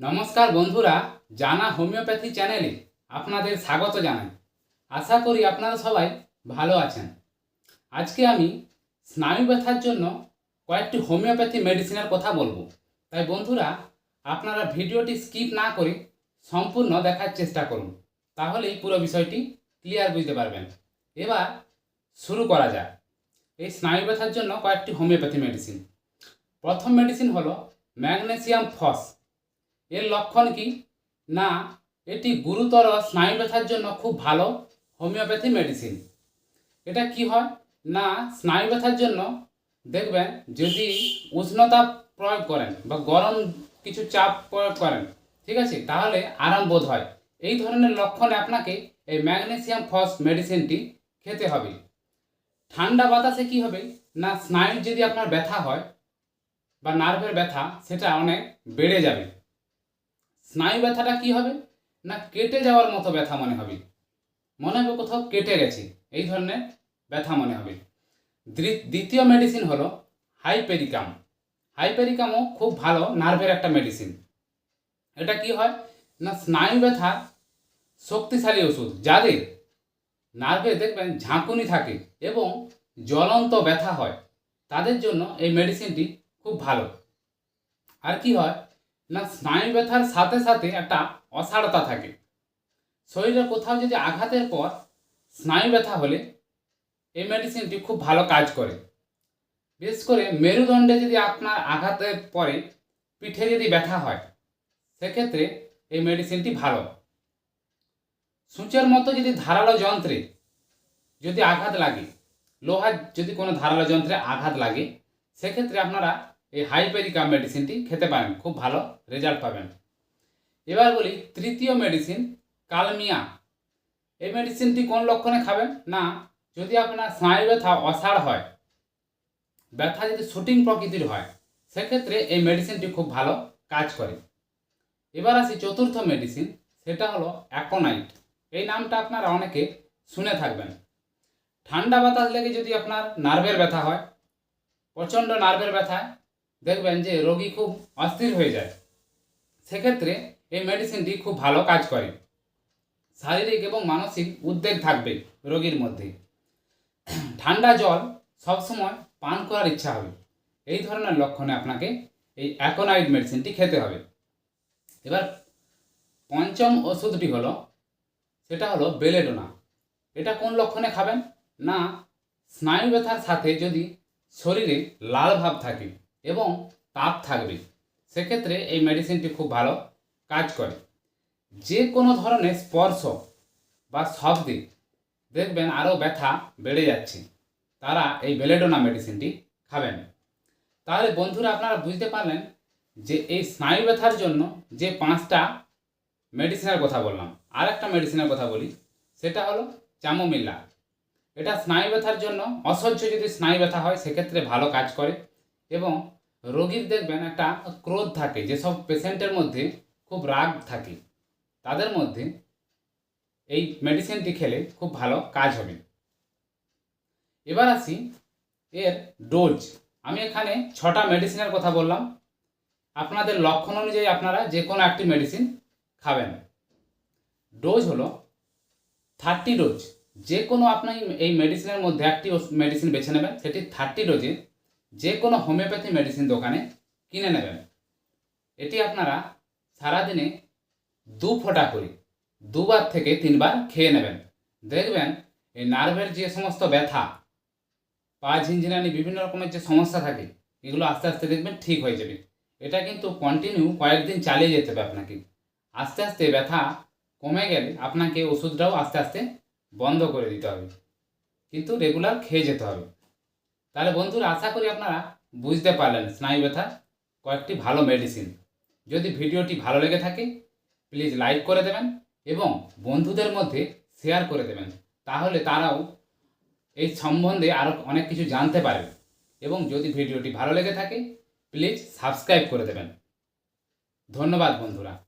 নমস্কার বন্ধুরা, জানা হোমিওপ্যাথি চ্যানেলে আপনাদের স্বাগত জানাই। আশা করি আপনারা সবাই ভালো আছেন। আজকে আমি স্নায়ু ব্যথার জন্য কয়েকটি হোমিওপ্যাথি মেডিসিনের কথা বলব। তাই বন্ধুরা, আপনারা ভিডিওটি স্কিপ না করে সম্পূর্ণ দেখার চেষ্টা করুন, তাহলেই পুরো বিষয়টি ক্লিয়ার বুঝতে পারবেন। এবার শুরু করা যাক। এই স্নায়ু ব্যথার জন্য কয়েকটি হোমিওপ্যাথি মেডিসিন। প্রথম মেডিসিন হলো ম্যাগনেসিয়াম ফস। এর লক্ষণ কি? না, এটি গুরুতর স্নায়ু ব্যথার জন্য খুব ভালো হোমিওপ্যাথি মেডিসিন। এটা কি হয়? না, স্নায়ু ব্যথার জন্য দেখবেন যদি উষ্ণতা প্রয়োগ করেন বা গরম কিছু চাপ প্রয়োগ করেন, ঠিক আছে? তাহলে আরাম বোধ হয়। এই ধরনের লক্ষণে আপনাকে এই ম্যাগনেসিয়াম ফস মেডিসিনটি খেতে হবে। ঠান্ডা বাতাসে কি হবে? না, স্নায়ুর যদি আপনার ব্যথা হয় বা নার্ভের ব্যথা, সেটা অনেক বেড়ে যাবে। স্নায়ু ব্যথাটা কি হবে? না কেটে যাওয়ার মতো ব্যথা মনে হবে? মনে হবে কোথাও কেটে গেছে। এই ধরনের ব্যথা মনে হবে। দ্বি- দ্বিতীয় মেডিসিন হলো হাইপেরিকাম হাইপেরিকামও খুব ভালো নার্ভের একটা মেডিসিন এটা কি হয়? না স্নায়ু ব্যথা শক্তিশালী ওষুধ, যাদের নার্ভে দেখবেন ঝাঁকুনি থাকে এবং জ্বলন্ত ব্যথা হয়, তাদের জন্য এই মেডিসিনটি খুব ভালো। আর কি হয়? না স্নায়ু ব্যথার সাথে সাথে একটা অসাড়তা থাকে। শরীরে কোথাও যদি আঘাতের পর স্নায়ু ব্যথা হলে এই মেডিসিনটি খুব ভালো কাজ করে। বিশেষ করে মেরুদণ্ডে যদি আপনার আঘাতের পরে পিঠে যদি ব্যথা হয়, সেক্ষেত্রে এই মেডিসিনটি ভালো। সূচের মতো যদি ধারালো যন্ত্রে যদি আঘাত লাগে, লোহার যদি কোনো ধারালো যন্ত্রে আঘাত লাগে, সেক্ষেত্রে আপনারা এই হাইপেরিকাম মেডিসিনটি খেতে পারেন, খুব ভালো রেজাল্ট পাবেন। এবার বলি তৃতীয় মেডিসিন, কালমিয়া। এই মেডিসিনটি কোন লক্ষণে খাবেন? না, যদি আপনার স্নায়ু ব্যথা অসাড় হয়, ব্যথা যদি শুটিং প্রকৃতির হয়, সেক্ষেত্রে এই মেডিসিনটি খুব ভালো কাজ করে। এবার আসি চতুর্থ মেডিসিন, সেটা হলো অ্যাকোনাইট। এই নামটা আপনারা অনেকে শুনে থাকবেন। ঠান্ডা বাতাস লেগে যদি আপনার নার্ভের ব্যথা হয়, প্রচণ্ড নার্ভের ব্যথায় দেখবেন যে রোগী খুব অস্থির হয়ে যায়। সেক্ষেত্রে এই মেডিসিনটি খুব ভালো কাজ করে। শারীরিক এবং মানসিক উদ্বেগ থাকবে রোগীর মধ্যে। ঠান্ডা জল সবসময় পান করার ইচ্ছা হবে। এই ধরনের লক্ষণে আপনাকে এই অ্যাকোনাইড মেডিসিনটি খেতে হবে। এবার পঞ্চম ওষুধটি হলো, সেটা হলো বেলেডোনা এটা কোন লক্ষণে খাবেন? না স্নায়ু ব্যথার সাথে যদি শরীরে লাল ভাব থাকে এবং তাপ থাকবে। সেক্ষেত্রে এই মেডিসিনটি খুব ভালো কাজ করে। যে কোনো ধরনের স্পর্শ বা শব্দে দেখবেন আরও ব্যথা বেড়ে যাচ্ছে। তারা এই বেলেডোনা মেডিসিনটি খাবেন। তাহলে বন্ধুরা আপনারা বুঝতে পারলেন যে এই স্নায়ু ব্যথার জন্য যে পাঁচটা মেডিসিনের কথা বললাম আর একটা মেডিসিনের কথা বলি, সেটা হলো চামোমিল্লা এটা স্নায়ু ব্যথার জন্য, অসহ্য যদি স্নায়ু ব্যথা হয়, সেক্ষেত্রে ভালো কাজ করে। এবং রোগীর দেখবেন একটা ক্রোধ থাকে, যেসব পেশেন্টের মধ্যে খুব রাগ থাকে, তাদের মধ্যে এই মেডিসিনটি খেলে খুব ভালো কাজ হবে। এবার আসি এর ডোজ আমি এখানে ছটা মেডিসিনের কথা বললাম। আপনাদের লক্ষণ অনুযায়ী আপনারা যে কোনো একটি মেডিসিন খাবেন। ডোজ হলো থার্টি ডোজ যে কোনো আপনি এই মেডিসিনের মধ্যে একটি মেডিসিন বেছে নেবেন, সেটি থার্টি ডোজে যে কোনো হোমিওপ্যাথি মেডিসিন দোকানে কিনে নেবেন। এটি আপনারা সারাদিনে দু ফোঁটা করে, দুবার থেকে তিনবার খেয়ে নেবেন। দেখবেন এই নার্ভের যে সমস্ত ব্যথা পা ঝিনঝিনানি বিভিন্ন রকমের যে সমস্যা থাকে, এগুলো আস্তে আস্তে দেখবেন ঠিক হয়ে যাবে। এটা কিন্তু কন্টিনিউ কয়েকদিন চালিয়ে যেতে হবে আপনাকে। আস্তে আস্তে ব্যথা কমে গেলে আপনাকে ওষুধটাও আস্তে আস্তে বন্ধ করে দিতে হবে। কিন্তু রেগুলার খেয়ে যেতে হবে। তাহলে বন্ধুরা, আশা করি আপনারা বুঝতে পারলেন স্নায়ু ব্যথা কয়েকটি ভালো মেডিসিন যদি ভিডিওটি ভালো লেগে থাকে প্লিজ লাইক করে দেবেন এবং বন্ধুদের মধ্যে শেয়ার করে দেবেন। তাহলে তারাও এই সম্বন্ধে আরও অনেক কিছু জানতে পারবে। এবং যদি ভিডিওটি ভালো লেগে থাকে প্লিজ সাবস্ক্রাইব করে দেবেন। ধন্যবাদ বন্ধুরা।